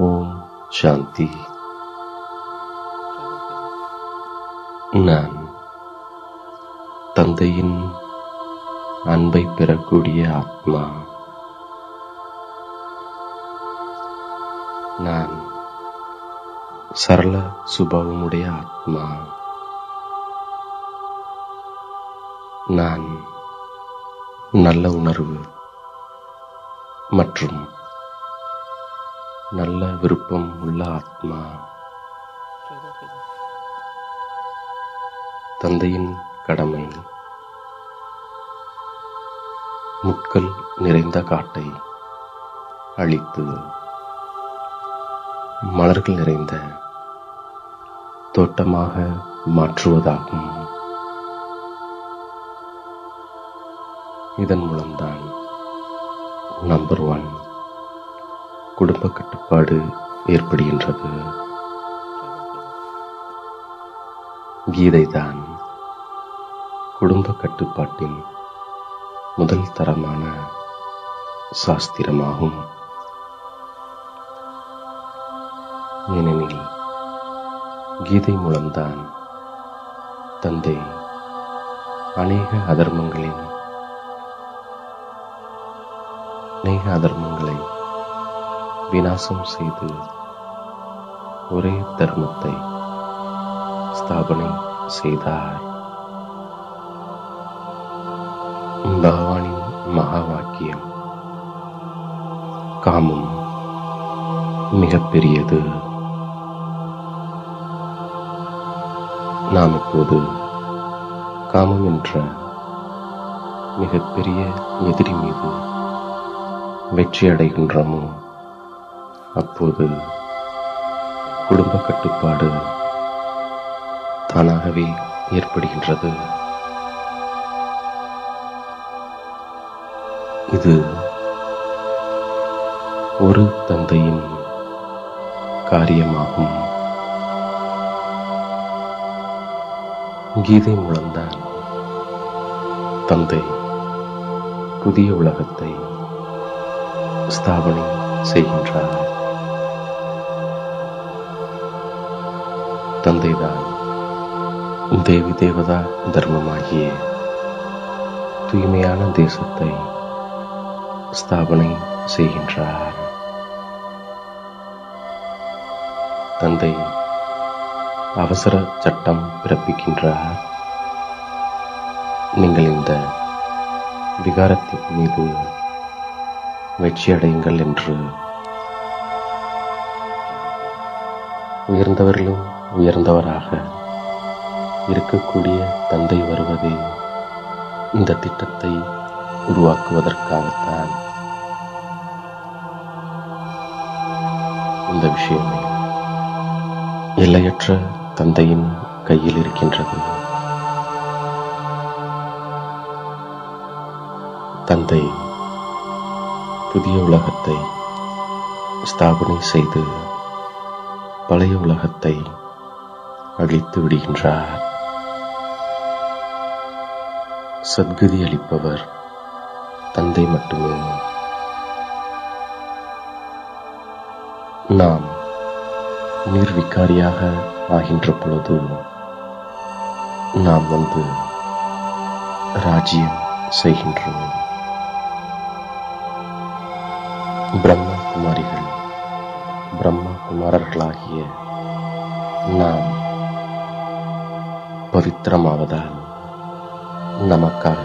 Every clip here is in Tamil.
ஓம் சாந்தி நான் தந்தையின் அன்பை பெறக்கூடிய ஆத்மா. நான் சரள சுபாவமுடைய ஆத்மா. நான் நல்ல உணர்வு. மற்றும் நல்ல விருப்பம் உள்ள ஆத்மா. தந்தையின் கடமை. முட்கள் நிறைந்த காட்டை அழித்து. மலர்கள் நிறைந்த தோட்டமாக மாற்றுவதாகும். இதன் மூலம்தான் நம்பர் ஒன். குடும்ப கட்டுப்பாடு ஏற்படுகின்றது. கீதைதான் குடும்ப கட்டுப்பாட்டின் முதல் தரமான சாஸ்திரமாகும். ஏனெனில் கீதை மூலம்தான் தந்தை அநேக அதர்மங்களின் அநேக அதர்மங்கள் விநாசம் செய்து ஒரே தர்மத்தை ஸ்தாபனை செய்தார். பகவானின் மகா வாக்கியம் காமம் மிகப்பெரியது. நாம் இப்போது காமம் என்ற மிகப்பெரிய எதிரி மீது வெற்றி அடைகின்றோமோ அப்போது குடும்ப கட்டுப்பாடு தானாகவே ஏற்படுகின்றது. இது ஒரு தந்தையின் காரியமாகும். கீதை முழந்தான் தந்தை புதிய உலகத்தை ஸ்தாபனை செய்கின்றார். தந்தைதாய் தேவி தேவதா தர்மமாகிய தூய்மையான தேசத்தை ஸ்தாபனை செய்கின்றார். தந்தை அவசர சட்டம் பிறப்பிக்கின்றார். நீங்கள் இந்த விகாரத்தின் மீது வெற்றியடையுங்கள் என்று உயர்ந்தவர்களும் உயர்ந்தவராக இருக்கக்கூடிய தந்தை வருவது இந்த திட்டத்தை உருவாக்குவதற்காகத்தான் இந்த விஷயமே எல்லையற்ற தந்தையின் கையில் இருக்கின்றது. தந்தை புதிய உலகத்தை ஸ்தாபனை செய்து பழைய உலகத்தை அழித்து விடுகின்றார். சத்கதி அளிப்பவர் தந்தை மட்டுமே. நாம் நிர்விகாரியாக ஆகின்ற பொழுது நாம் வந்து ராஜ்யம் செய்கின்றோம். பிரம்மா குமாரிகள் பிரம்மா குமாரர்களாகிய நாம் பவித்திரமாவதால் நமக்காக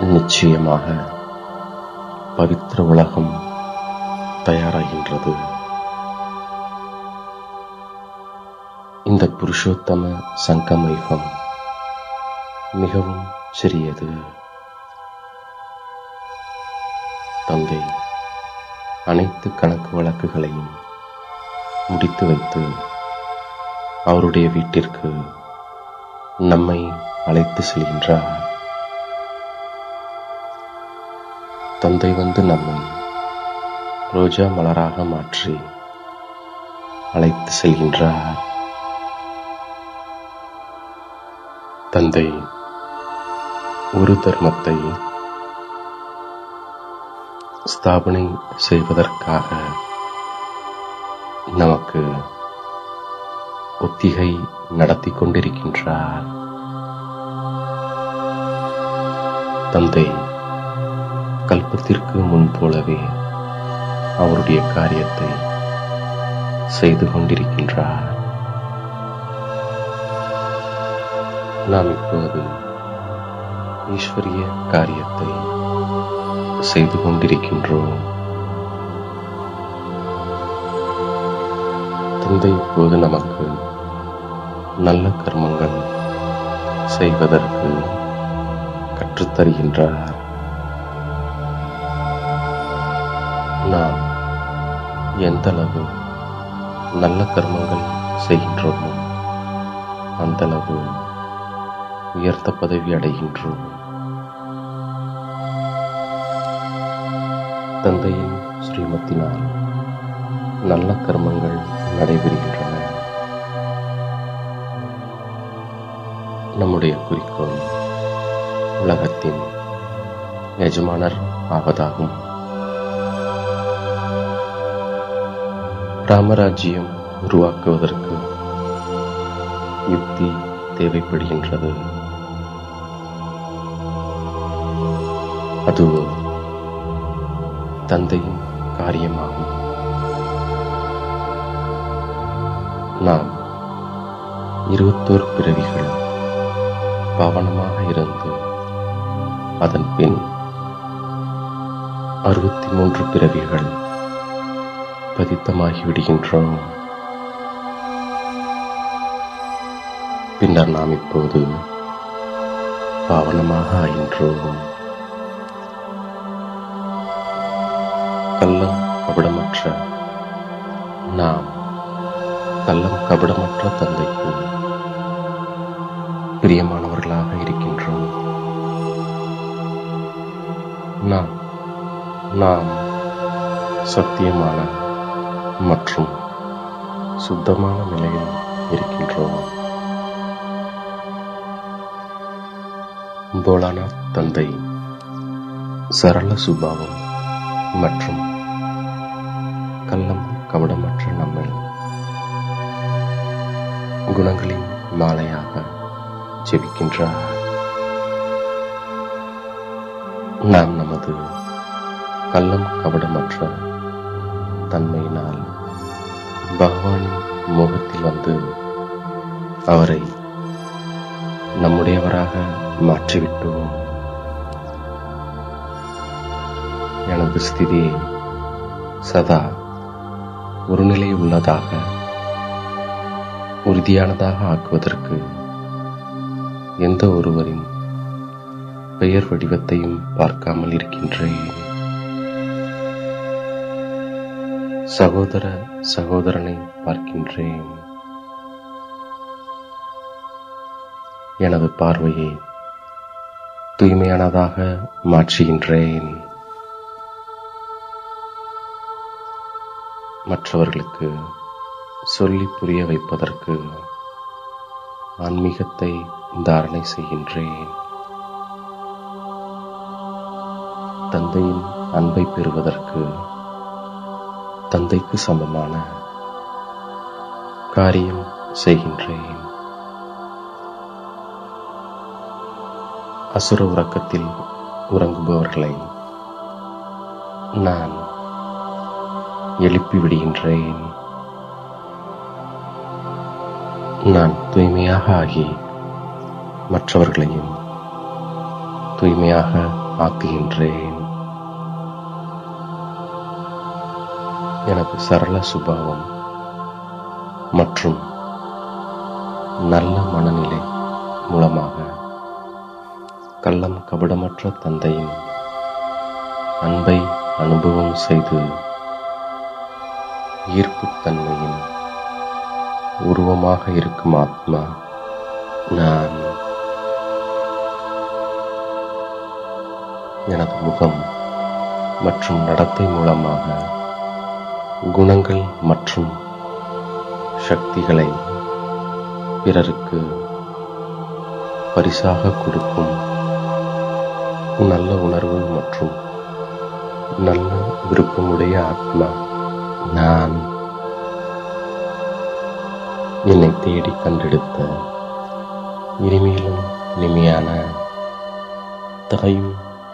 நிச்சயமாக பவித்திர உலகம் தயாராகின்றது. இந்த புருஷோத்தம சங்கமயுகம் மிகவும் சிறியது. தந்தை அனைத்து கணக்கு வழக்குகளையும் முடித்து வைத்து அவருடைய வீட்டிற்கு நம்மை அழைத்து செல்கின்றார். தந்தை வந்து நம்மை ரோஜா மலராக மாற்றி அழைத்து செல்கின்றார். தந்தை ஒரு தர்மத்தை ஸ்தாபனை செய்வதற்காக நமக்கு ஒத்திகை நடத்தி கொண்டிருக்கின்றார் தந்தை கல்பத்திற்கு முன் போலவே அவருடைய காரியத்தை செய்து கொண்டிருக்கின்றார். நாம் இப்போது ஈஸ்வரிய காரியத்தை செய்து கொண்டிருக்கின்றோம். தந்தை இப்போது நமக்கு நல்ல கர்மங்கள் செய்வதற்கு கற்றுத்தருகின்றார். நாம் எந்த அளவு நல்ல கர்மங்கள் செய்கின்றோமோ அந்த அளவு உயர்ந்த பதவி அடைகின்றோம் தந்தையின் ஸ்ரீமத்தினால் நல்ல கர்மங்கள் நடைபெறுகின்றன. நம்முடைய குறிக்கோள் உலகத்தின் எஜமானர் ஆவதாகும். ராமராஜ்யம் உருவாக்குவதற்கு யுக்தி தேவைப்படுகின்றது. அது தந்தையின் காரியமாகும். நாம் இருபத்தோரு பிறவிகள் கவனமாக இருந்து அதன் பின் அறுபத்தி மூன்று பிறவிகள் பதித்தமாகி விடுகின்றோம் பின்னர் நாம் இப்போது பாவனமாக ஆகின்றோம். கள்ளம் கபடமற்ற நாம் கள்ளம் கபடமற்ற தந்தைக்கு பிரியமானவர்களாக இருக்கின்றோம். நாம் நாம் சத்தியமான மற்றும் சுத்தமான நிலையில் இருக்கின்றோம். போலானாத் தந்தை சரள சுபாவம் மற்றும் கள்ளம் கவடமற்ற நம்மை குணங்களின் மாலையாக ஜெபிக்கின்றார் நாம் நமது கள்ளம் கபடமற்ற தன்மையினால் பகவானின் மோகத்தில் வந்து அவரை நம்முடையவராக மாற்றிவிட்டோம். எனது ஸ்திதியை சதா ஒருநிலை உள்ளதாக உறுதியானதாக ஆக்குவதற்கு எந்த ஒருவரின் பெயர் வடிவத்தையும் பார்க்காமல் இருக்கின்றேன். சகோதர சகோதரனை பார்க்கின்றேன். எனது பார்வையை தூய்மையானதாக மாற்றுகின்றேன். மற்றவர்களுக்கு சொல்லி புரிய வைப்பதற்கு ஆன்மீகத்தை தாரணை செய்கின்றேன். தந்தையின் அன்பை பெறுவதற்கு தந்தைக்கு சமமான காரியம் செய்கின்றேன். அசுர உறக்கத்தில் உறங்குபவர்களை நான் எழுப்பி விடுகின்றேன். நான் தூய்மையாக ஆகி மற்றவர்களையும் தூய்மையாக ஆக்குகின்றேன். எனக்கு சரள சுபாவம் மற்றும் நல்ல மனநிலை மூலமாக கள்ளம் கபடமற்ற தந்தையின் அன்பை அனுபவம் செய்து ஈர்ப்புத்தன்மையின் உருவமாக இருக்கும் ஆத்மா நான். எனது முகம் மற்றும் நடத்தை மூலமாக குணங்கள் மற்றும் சக்திகளை பிறருக்கு பரிசாக கொடுக்கும் நல்ல உணர்வு மற்றும் நல்ல விருப்பமுடைய ஆத்மா நான். என்னை தேடி கண்டெடுத்த இனிமேலும் இனிமையான தாயும்